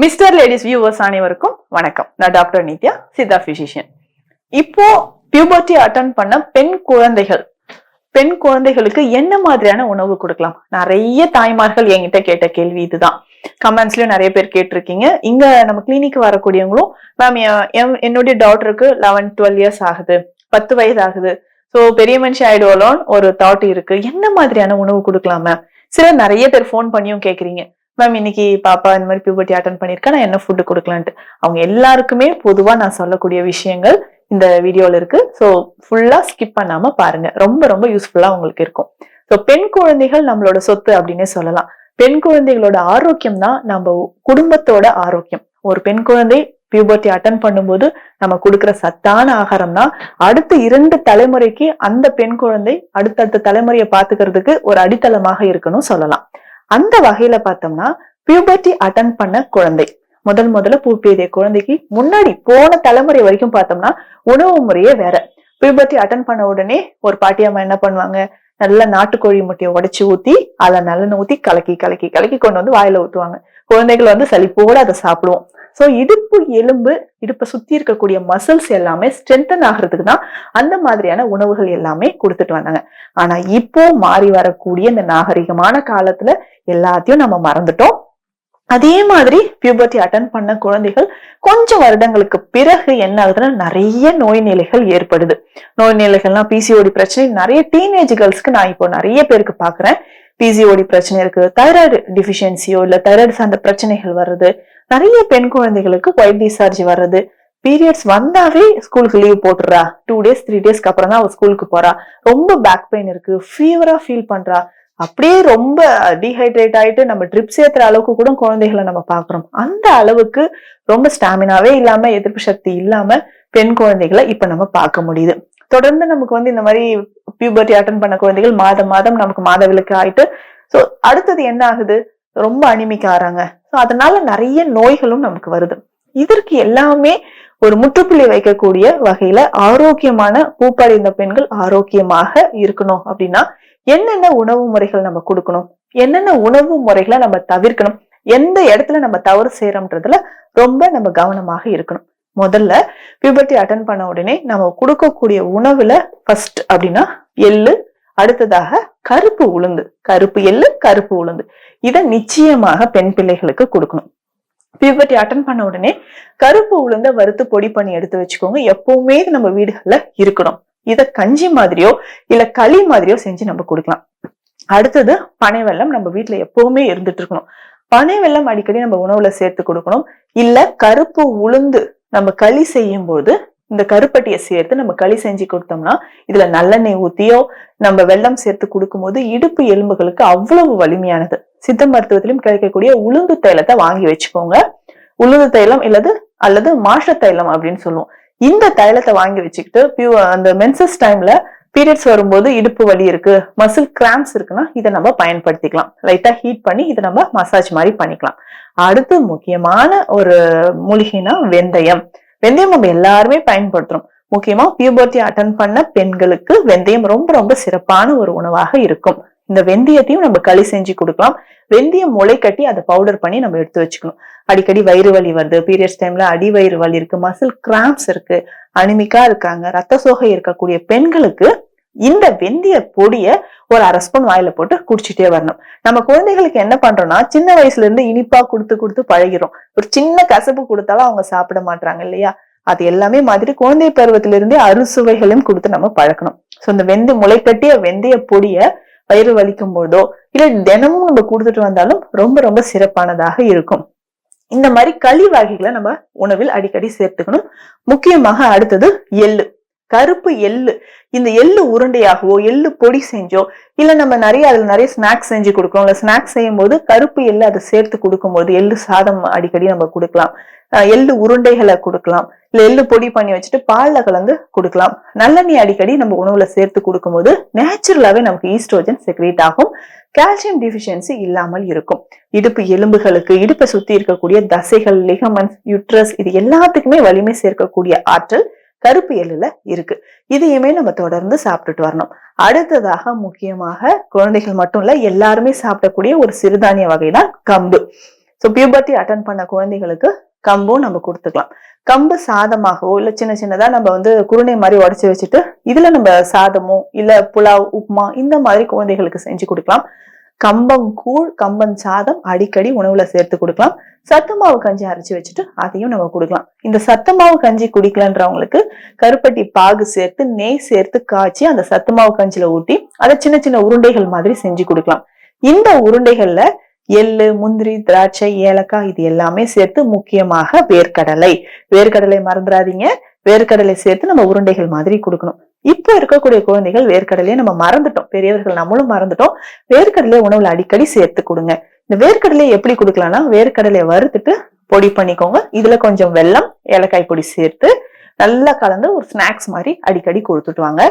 Mister ladies viewers அனைவருக்கும் வணக்கம். நான் டாக்டர் நித்யா சித்தா பிசிஷியன் இப்போ பியூபர்ட்டி அட்டன் பண்ண பெண் குழந்தைகள் பெண் குழந்தைகளுக்கு என்ன மாதிரியான உணவு கொடுக்கலாம்? நிறைய தாய்மார்கள் என்கிட்ட கேட்ட கேள்வி இதுதான். கமெண்ட்ஸ்லயும் நிறைய பேர் கேட்டிருக்கீங்க. இங்க நம்ம கிளினிக் வரக்கூடியவங்களும் மேம் என்னுடைய டாட்டருக்கு லெவன் டுவெல் இயர்ஸ் ஆகுது. பத்து வயது ஆகுது ஸோ பெரிய மனுஷன் ஆயிடுவோலோன்னு ஒரு தாட் இருக்கு. என்ன மாதிரியான உணவு கொடுக்கலாம் மேம் சிலர் நிறைய பேர் ஃபோன் பண்ணியும் கேக்குறீங்க. மேம் இன்னைக்கு பாப்பா இந்த மாதிரி பியூபர்ட்டி அட்டன் பண்ணிருக்கேன் நான் என்ன ஃபுட்டு கொடுக்கலான்ட்டு. அவங்க எல்லாருக்குமே பொதுவா நான் சொல்லக்கூடிய விஷயங்கள் இந்த வீடியோல இருக்கு. ஸோ ஃபுல்லா ஸ்கிப் பண்ணாம பாருங்க. ரொம்ப ரொம்ப யூஸ்ஃபுல்லா உங்களுக்கு இருக்கும். ஸோ பெண் குழந்தைகள் நம்மளோட சொத்து அப்படின்னே சொல்லலாம். பெண் குழந்தைகளோட ஆரோக்கியம் தான் நம்ம குடும்பத்தோட ஆரோக்கியம். ஒரு பெண் குழந்தை பியூபர்ட்டி அட்டன் பண்ணும்போது நம்ம கொடுக்குற சத்தான ஆகாரம் தான். அடுத்த இரண்டு தலைமுறைக்கு அந்த பெண் குழந்தை அடுத்தடுத்த தலைமுறையை பாத்துக்கிறதுக்கு ஒரு அடித்தளமாக இருக்கணும் சொல்லலாம். அந்த வகையில பார்த்தோம்னா பியூபர்ட்டி அட்டன் பண்ண குழந்தை. முதல் முதல்ல பூப்பெய்திய குழந்தைக்கு முன்னாடி போன தலைமுறை வரைக்கும் பார்த்தோம்னா உணவு முறையே வேற. பியூபர்ட்டி அட்டன் பண்ண உடனே ஒரு பாட்டி அம்மா என்ன பண்ணுவாங்க? நல்ல நாட்டுக்கோழி முட்டையை உடைச்சு ஊத்தி அதை நல்லெண்ணெய் ஊத்தி கலக்கி கலக்கி கலக்கி கொண்டு வந்து வாயில ஊத்துவாங்க. குழந்தைகள் வந்து சளிப்போட அதை சாப்பிடுவோம். சோ இடுப்பு எலும்பு இடுப்பை சுத்தி இருக்கக்கூடிய மசில்ஸ் எல்லாமே ஸ்ட்ரென்தன் ஆகிறதுக்கு தான் அந்த மாதிரியான உணவுகள் எல்லாமே கொடுத்துட்டு வந்தாங்க. ஆனா இப்போ மாறி வரக்கூடிய இந்த நாகரிகமான காலத்துல எல்லாத்தையும் நம்ம மறந்துட்டோம். அதே மாதிரி பியூபர்ட்டி அட்டன் பண்ண குழந்தைகள் கொஞ்சம் வருடங்களுக்கு பிறகு என்ன ஆகுதுன்னா நிறைய நோய் நிலைகள் ஏற்படுது. நோய் நிலைகள்னா பிசிஓடி பிரச்சனை நிறைய டீனேஜ் கேர்ள்ஸ்க்கு நான் இப்போ நிறைய பேருக்கு பாக்குறேன். பிசிஓடி பிரச்சனை இருக்கு தைராய்டு டிஃபிஷியன்சியோ இல்ல தைராய்டு சார்ந்த பிரச்சனைகள் வருது. நிறைய பெண் குழந்தைகளுக்கு ஒயிட் டிசார்ஜ் வர்றது. பீரியட்ஸ் வந்தாவே ஸ்கூலுக்கு லீவ் போட்டுறா. டூ டேஸ் த்ரீ டேஸ்க்கு அப்புறம் தான் அவள் ஸ்கூலுக்கு போறா. ரொம்ப பேக் பெயின் இருக்கு. ஃபீவரா ஃபீல் பண்றா. அப்படியே ரொம்ப டீஹைட்ரேட் ஆயிட்டு நம்ம ட்ரிப்ஸ் ஏத்துற அளவுக்கு கூட குழந்தைகளை நம்ம பாக்குறோம் அந்த அளவுக்கு ரொம்ப ஸ்டாமினாவே இல்லாம எதிர்ப்பு சக்தி இல்லாம பெண் குழந்தைகளை இப்ப நம்ம பார்க்க முடியுது. தொடர்ந்து நமக்கு வந்து இந்த மாதிரி பியூபர்ட்டி அட்டன் பண்ண குழந்தைகள் மாதம் மாதம் நமக்கு மாதவிலக்கு ஆயிட்டு ஸோ அடுத்தது என்ன ஆகுது? ரொம்ப அனிமிக்க ஆறாங்க ஸோ அதனால நிறைய நோய்களும் நமக்கு வருது. இதற்கு எல்லாமே ஒரு முற்றுப்புள்ளி வைக்கக்கூடிய வகையில ஆரோக்கியமான பூப்படைந்த பெண்கள் ஆரோக்கியமாக இருக்கணும் அப்படின்னா என்னென்ன உணவு முறைகள் நம்ம கொடுக்கணும்? என்னென்ன உணவு முறைகளை நம்ம தவிர்க்கணும்? எந்த இடத்துல நம்ம தவறு செய்யறோம்ன்றதுல ரொம்ப நம்ம கவனமாக இருக்கணும். முதல்ல பியூபர்ட்டி அட்டன் பண்ண உடனே நம்ம கொடுக்கக்கூடிய உணவுல ஃபர்ஸ்ட் அப்படின்னா எள்ளு அடுத்ததாக கருப்பு உளுந்து. கருப்பு எள்ளு கருப்பு உளுந்து. இதை நிச்சயமாக பெண் பிள்ளைகளுக்கு கொடுக்கணும். பியூபர்ட்டி அட்டன் பண்ண உடனே கருப்பு உளுந்த வறுத்து பொடி பண்ணி எடுத்து வச்சுக்கோங்க. எப்பவுமே நம்ம வீடுகள்ல இருக்கணும். இத கஞ்சி மாதிரியோ இல்ல களி மாதிரியோ செஞ்சு நம்ம கொடுக்கலாம். அடுத்தது பனை வெள்ளம் நம்ம வீட்டுல எப்பவுமே இருந்துட்டு இருக்கணும். பனை வெள்ளம் அடிக்கடி நம்ம உணவுல சேர்த்து கொடுக்கணும். இல்ல கருப்பு உளுந்து நம்ம களி செய்யும் போது இந்த கருப்பட்டியை சேர்த்து நம்ம களி செஞ்சு கொடுத்தோம்னா இதுல நல்லெண்ணெய் ஊத்தியோ நம்ம வெள்ளம் சேர்த்து கொடுக்கும்போது இடுப்பு எலும்புகளுக்கு அவ்வளவு வலிமையானது. சித்த மருத்துவத்திலும் கிடைக்கக்கூடிய உளுந்து தைலத்தை வாங்கி வச்சுக்கோங்க. உளுந்து தைலம் இல்லது அல்லது மாஷ தைலம் அப்படின்னு சொல்லுவோம். இந்த தைலத்தை வாங்கி வச்சுக்கிட்டு பியூ அந்த மென்சஸ் டைம்ல பீரியட்ஸ் வரும்போது இடுப்பு வலி இருக்கு மசில் கிராம்ஸ் இருக்குன்னா இதை நம்ம பயன்படுத்திக்கலாம். லைட்டா ஹீட் பண்ணி இதை நம்ம மசாஜ் மாதிரி பண்ணிக்கலாம். அடுத்து முக்கியமான ஒரு மூலிகைனா வெந்தயம். வெந்தயம் நம்ம எல்லாருமே பயன்படுத்துறோம். முக்கியமா பியூபர்த்தி அட்டன் பண்ண பெண்களுக்கு வெந்தயம் ரொம்ப ரொம்ப சிறப்பான ஒரு உணவாக இருக்கும். இந்த வெந்தயத்தையும் நம்ம களி செஞ்சு கொடுக்கலாம். வெந்தயம் முளை கட்டி அதை பவுடர் பண்ணி நம்ம எடுத்து வச்சுக்கணும். அடிக்கடி வயிறு வலி வருது. பீரியட்ஸ் டைம்ல அடி வயிறு வலி இருக்கு மசில் கிராம்ஸ் இருக்கு அனிமிக்கா இருக்காங்க ரத்த சோகை இருக்கக்கூடிய பெண்களுக்கு இந்த வெந்தய பொடிய ஒரு அரை ஸ்பூன் வாயில போட்டு குடிச்சிட்டே வரணும். நம்ம குழந்தைகளுக்கு என்ன பண்றோம்னா சின்ன வயசுல இருந்து இனிப்பா கொடுத்து கொடுத்து பழகிறோம். ஒரு சின்ன கசப்பு கொடுத்தாலும் அவங்க சாப்பிட மாட்டாங்க இல்லையா? அது எல்லாமே மாதிரி குழந்தை பருவத்திலிருந்தே அறுசுவைகளையும் கொடுத்து நம்ம பழக்கணும். சோ இந்த வெந்தய முளைக்கட்டிய வெந்தய பொடிய வயிறு வலிக்கும் போதோ இல்ல தினமும் நம்ம கொடுத்துட்டு வந்தாலும் ரொம்ப ரொம்ப சிறப்பானதாக இருக்கும். இந்த மாதிரி களி வகைகளை நம்ம உணவில் அடிக்கடி சேர்த்துக்கணும். முக்கியமாக அடுத்தது எள்ளு. கருப்பு எள்ளு. இந்த எள்ளு உருண்டையாகவோ எள்ளு பொடி செஞ்சோ இல்ல நம்ம நிறைய அதுல நிறைய ஸ்நாக்ஸ் செஞ்சு கொடுக்குறோம் இல்ல ஸ்நாக்ஸ் செய்யும் போது கருப்பு எள்ளு அதை சேர்த்து கொடுக்கும்போது எள்ளு சாதம் அடிக்கடி நம்ம கொடுக்கலாம். எள்ளு உருண்டைகளை கொடுக்கலாம். இல்ல எள்ளு பொடி பண்ணி வச்சுட்டு பால்ல கலந்து கொடுக்கலாம். நல்லெண்ணெய் அடிக்கடி நம்ம உணவுல சேர்த்து கொடுக்கும்போது நேச்சுரலாவே நமக்கு ஈஸ்ட்ரோஜன் செக்ரேட் ஆகும். கால்சியம் டிஃபிஷியன்சி இல்லாமல் இருக்கும். இடுப்பு எலும்புகளுக்கு இடுப்பை சுத்தி இருக்கக்கூடிய தசைகள் லிகமன்ஸ் யுட்ரஸ் இது எல்லாத்துக்குமே வலிமை சேர்க்கக்கூடிய ஆற்றல் கருப்பு எள்ளுல இருக்கு. இதையுமே நம்ம தொடர்ந்து சாப்பிட்டுட்டு வரணும். அடுத்ததாக முக்கியமாக குழந்தைகள் மட்டும் இல்ல எல்லாருமே சாப்பிடக்கூடிய ஒரு சிறுதானிய வகை தான் கம்பு. ஸோ பியூபர்ட்டி அட்டன் பண்ண குழந்தைகளுக்கு கம்பும் நம்ம கொடுத்துக்கலாம். கம்பு சாதமாகவோ இல்ல சின்ன சின்னதா நம்ம வந்து குருணை மாதிரி உடச்சி வச்சுட்டு இதுல நம்ம சாதமோ இல்ல புலாவ் உப்புமா இந்த மாதிரி குழந்தைகளுக்கு செஞ்சு கொடுக்கலாம். கம்பம் கூழ் கம்பன் சாதம் அடிக்கடி உணவுல சேர்த்து கொடுக்கலாம். சத்து மாவு கஞ்சி அரைச்சு வச்சுட்டு அதையும் நம்ம கொடுக்கலாம். இந்த சத்து மாவு கஞ்சி குடிக்கலன்றவங்களுக்கு கருப்பட்டி பாகு சேர்த்து நெய் சேர்த்து காய்ச்சி அந்த சத்து மாவு கஞ்சில ஊட்டி அதை சின்ன சின்ன உருண்டைகள் மாதிரி செஞ்சு கொடுக்கலாம். இந்த உருண்டைகள்ல எள்ளு முந்திரி திராட்சை ஏலக்காய் இது எல்லாமே சேர்த்து முக்கியமாக வேர்க்கடலை. வேர்க்கடலை மறந்துடாதீங்க. வேர்க்கடலை சேர்த்து நம்ம உருண்டைகள் மாதிரி கொடுக்கணும். இப்போ இருக்கக்கூடிய குழந்தைகள் வேர்க்கடலையை நம்ம மறந்துட்டோம். பெரியவர்கள் நம்மளும் மறந்துட்டோம். வேர்க்கடலையை உணவுல அடிக்கடி சேர்த்து கொடுங்க. இந்த வேர்க்கடலையை எப்படி கொடுக்கலாம்னா வேர்க்கடலையை வறுத்துட்டு பொடி பண்ணிக்கோங்க. இதுல கொஞ்சம் வெல்லம் ஏலக்காய் பொடி சேர்த்து நல்லா கலந்து ஒரு ஸ்நாக்ஸ் மாதிரி அடிக்கடி கொடுத்துட்டு வாங்க.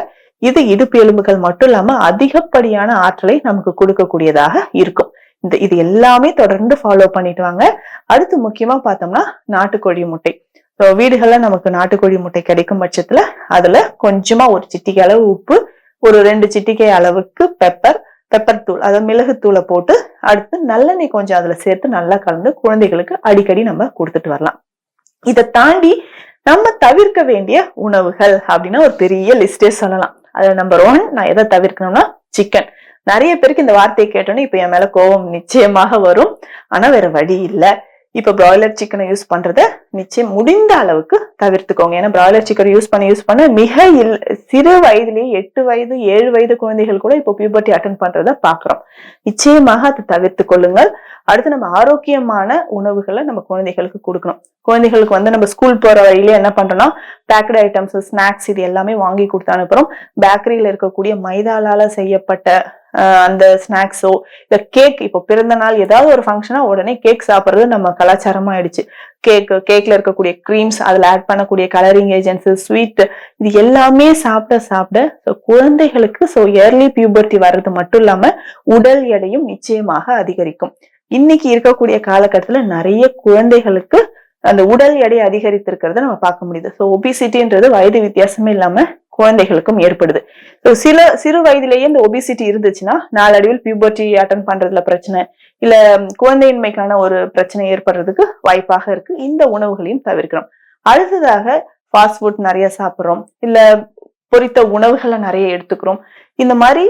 இது இடுப்பு எலும்புகள் மட்டும் இல்லாம அதிகப்படியான ஆற்றலை நமக்கு கொடுக்கக்கூடியதாக இருக்கும். இந்த இது எல்லாமே தொடர்ந்து ஃபாலோ பண்ணிட்டு வாங்க. அடுத்து முக்கியமா பார்த்தோம்னா நாட்டுக்கோழி முட்டை. ஸோ வீடுகள்ல நமக்கு நாட்டுக்கோழி முட்டை கிடைக்கும் பட்சத்துல அதுல கொஞ்சமா ஒரு சிட்டிக்கை அளவு உப்பு ஒரு ரெண்டு சிட்டிக்கை அளவுக்கு பெப்பர் பெப்பர் தூள் அதாவது மிளகுத்தூளை போட்டு அடுத்து நல்லெண்ணெய் கொஞ்சம் அதுல சேர்த்து நல்லா கலந்து குழந்தைகளுக்கு அடிக்கடி நம்ம கொடுத்துட்டு வரலாம். இதை தாண்டி நம்ம தவிர்க்க வேண்டிய உணவுகள் அப்படின்னா ஒரு பெரிய லிஸ்டே சொல்லலாம். அதுல நம்பர் ஒன் நான் எதை தவிர்க்கணும்னா சிக்கன் நிறைய பேருக்கு இந்த வார்த்தையை கேட்டோன்னே இப்ப என் மேல கோபம் நிச்சயமாக வரும். ஆனா வேற வழி இல்ல. இப்போ பிராய்லர் சிக்கனை யூஸ் பண்றத நிச்சயம் முடிந்த அளவுக்கு தவிர்த்துக்கோங்க. ஏன்னா பிராய்லர் சிக்கன் யூஸ் பண்ண யூஸ் பண்ண மிக இல் சிறு வயதிலேயே எட்டு வயது ஏழு வயது குழந்தைகள் கூட இப்போ பியூபர்ட்டி அட்டன் பண்றத பாக்குறோம் நிச்சயமாக அதை தவிர்த்து கொள்ளுங்கள். அடுத்து நம்ம ஆரோக்கியமான உணவுகளை நம்ம குழந்தைகளுக்கு கொடுக்கணும். குழந்தைகளுக்கு வந்து நம்ம ஸ்கூல் போற வழியில என்ன பண்றோம்னா பேக்கடு ஐட்டம்ஸ் ஸ்நாக்ஸ் இது எல்லாமே வாங்கி கொடுத்து அனுப்புறோம். பேக்கரியில இருக்கக்கூடிய மைதாலால செய்யப்பட்ட அந்த ஸ்நாக்ஸோ இல்லை கேக் இப்போ பிறந்த நாள் ஏதாவது ஒரு ஃபங்க்ஷனா உடனே கேக் சாப்பிட்றது நம்ம கலாச்சாரமாக ஆயிடுச்சு கேக் கேக்ல இருக்கக்கூடிய க்ரீம்ஸ் அதுல ஆட் பண்ணக்கூடிய கலரிங் ஏஜென்ட்ஸ் ஸ்வீட் இது எல்லாமே சாப்பிட சாப்பிட ஸோ குழந்தைகளுக்கு ஸோ இயர்லி பியூபர்ட்டி வர்றது மட்டும் இல்லாம உடல் எடையும் நிச்சயமாக அதிகரிக்கும். இன்னைக்கு இருக்கக்கூடிய காலகட்டத்துல நிறைய குழந்தைகளுக்கு அந்த உடல் எடை அதிகரித்திருக்கிறத நம்ம பார்க்க முடியுது. ஸோ ஒபிசிட்டின்றது வயது வித்தியாசமே இல்லாம குழந்தைகளுக்கும் ஏற்படுது. ஸோ சில சிறு வயதிலேயே இந்த ஒபிசிட்டி இருந்துச்சுன்னா நாளடைவில் பியூபர்ட்டி அட்டன் பண்றதுல பிரச்சனை இல்ல குழந்தையின்மைக்கான ஒரு பிரச்சனை ஏற்படுறதுக்கு வாய்ப்பாக இருக்கு. இந்த உணவுகளையும் தவிர்க்கிறோம் அடுத்ததாக ஃபாஸ்ட் ஃபுட் நிறைய சாப்பிட்றோம் இல்ல பொரித்த உணவுகளை நிறைய எடுத்துக்கிறோம். இந்த மாதிரி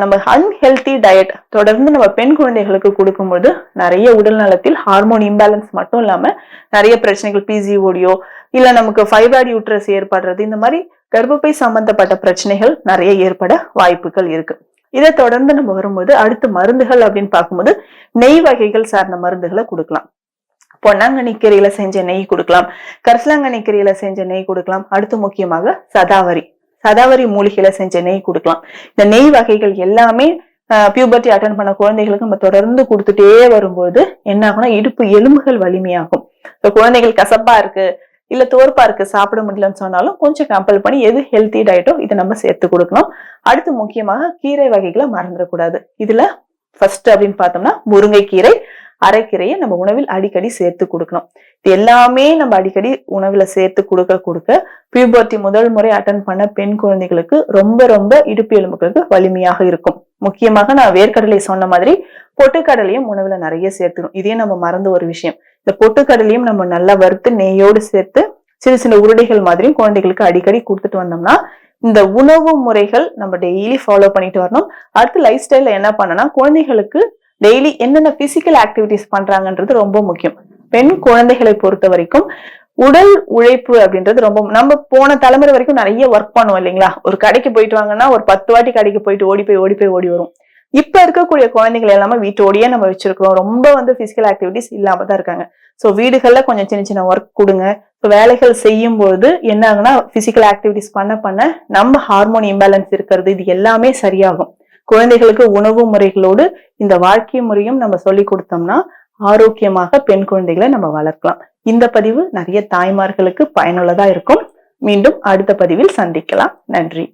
நம்ம அன்ஹெல்தி டயட் தொடர்ந்து நம்ம பெண் குழந்தைகளுக்கு கொடுக்கும்போது நிறைய உடல் நலத்தில் ஹார்மோன் இம்பேலன்ஸ் மட்டும் இல்லாம நிறைய பிரச்சனைகள் பிசிஓடியோ இல்ல நமக்கு ஃபைப்ராய்டு யூட்ரஸ் ஏற்படுறது இந்த மாதிரி கர்ப்பப்பை சம்பந்தப்பட்ட பிரச்சனைகள் நிறைய ஏற்பட வாய்ப்புகள் இருக்கு. இதை தொடர்ந்து நம்ம வரும்போது அடுத்து மருந்துகள் அப்படின்னு பார்க்கும்போது நெய் வகைகள் சார்ந்த மருந்துகளை கொடுக்கலாம். பொன்னாங்கண்ணி கீரையில செஞ்ச நெய் கொடுக்கலாம். கரிசலாங்கண்ணி கீரையில செஞ்ச நெய் கொடுக்கலாம். அடுத்து முக்கியமாக சதாவரி. சதாவரி மூலிகையில செஞ்ச நெய் கொடுக்கலாம். இந்த நெய் வகைகள் எல்லாமே பியூபர்ட்டி அட்டன் பண்ண குழந்தைகளுக்கு நம்ம தொடர்ந்து கொடுத்துட்டே வரும்போது என்ன ஆகும்னா இடுப்பு எலும்புகள் வலிமையாகும். குழந்தைகள் கசப்பா இருக்கு. இல்ல தோற்பா இருக்கு சாப்பிட முடியலன்னு சொன்னாலும் கொஞ்சம் கம்பல் பண்ணி எது ஹெல்த்தி டயட்டோ இதை நம்ம சேர்த்து கொடுக்கணும். அடுத்து முக்கியமாக கீரை வகைகளை மறந்துடக்கூடாது. இதுல ஃபர்ஸ்ட் அப்படின்னு பார்த்தோம்னா முருங்கைக்கீரை அரைக்கீரையை நம்ம உணவில் அடிக்கடி சேர்த்து கொடுக்கணும். இது எல்லாமே நம்ம அடிக்கடி உணவுல சேர்த்து கொடுக்க கொடுக்க பியூபர்த்தி முதல் முறை அட்டன் பண்ண பெண் குழந்தைகளுக்கு ரொம்ப ரொம்ப இடுப்பு எலும்புகளுக்கு வலிமையாக இருக்கும். முக்கியமாக நான் வேர்க்கடலை சொன்ன மாதிரி பொட்டுக்கடலையும் உணவுல நிறைய சேர்த்துக்கணும். இதே நம்ம மறந்த ஒரு விஷயம். இந்த பொட்டுக்கடலையும் நம்ம நல்லா வறுத்து நெய்யோடு சேர்த்து சிறு சின்ன உருடைகள் மாதிரியும் குழந்தைகளுக்கு அடிக்கடி கொடுத்துட்டு வந்தோம்னா இந்த உணவு முறைகள் நம்ம டெய்லி ஃபாலோ பண்ணிட்டு வரணும். அடுத்து லைஃப் ஸ்டைல்ல என்ன பண்ணனா குழந்தைகளுக்கு டெய்லி என்னென்ன பிசிக்கல் ஆக்டிவிட்டிஸ் பண்றாங்கன்றது ரொம்ப முக்கியம். பெண் குழந்தைகளை பொறுத்த வரைக்கும் உடல் உழைப்பு அப்படின்றது ரொம்ப நம்ம போன தலைமுறை வரைக்கும் நிறைய ஒர்க் பண்ணுவோம் இல்லைங்களா? ஒரு கடைக்கு போயிட்டு வாங்கன்னா ஒரு பத்து வாட்டி கடைக்கு போயிட்டு ஓடி போய் ஓடி போய் ஓடி வரும். இப்ப இருக்கக்கூடிய குழந்தைகள் எல்லாமே வீட்டோடயே நம்ம வச்சிருக்கிறோம். ரொம்ப வந்து பிசிக்கல் ஆக்டிவிட்டிஸ் இல்லாம தான் இருக்காங்க. ஸோ வீடுகள்ல கொஞ்சம் சின்ன சின்ன ஒர்க் கொடுங்க. ஸோ வேலைகள் செய்யும் பொழுது என்ன ஆகுனா பிசிக்கல் ஆக்டிவிட்டிஸ் பண்ண பண்ண நம்ம ஹார்மோன் இம்பேலன்ஸ் இருக்கிறது இது எல்லாமே சரியாகும். குழந்தைகளுக்கு உணவு முறைகளோடு இந்த வாழ்க்கை முறையும் நம்ம சொல்லி கொடுத்தோம்னா ஆரோக்கியமாக பெண் குழந்தைகளை நம்ம வளர்க்கலாம். இந்த பதிவு நிறைய தாய்மார்களுக்கு பயனுள்ளதா இருக்கும். மீண்டும் அடுத்த பதிவில் சந்திக்கலாம். நன்றி.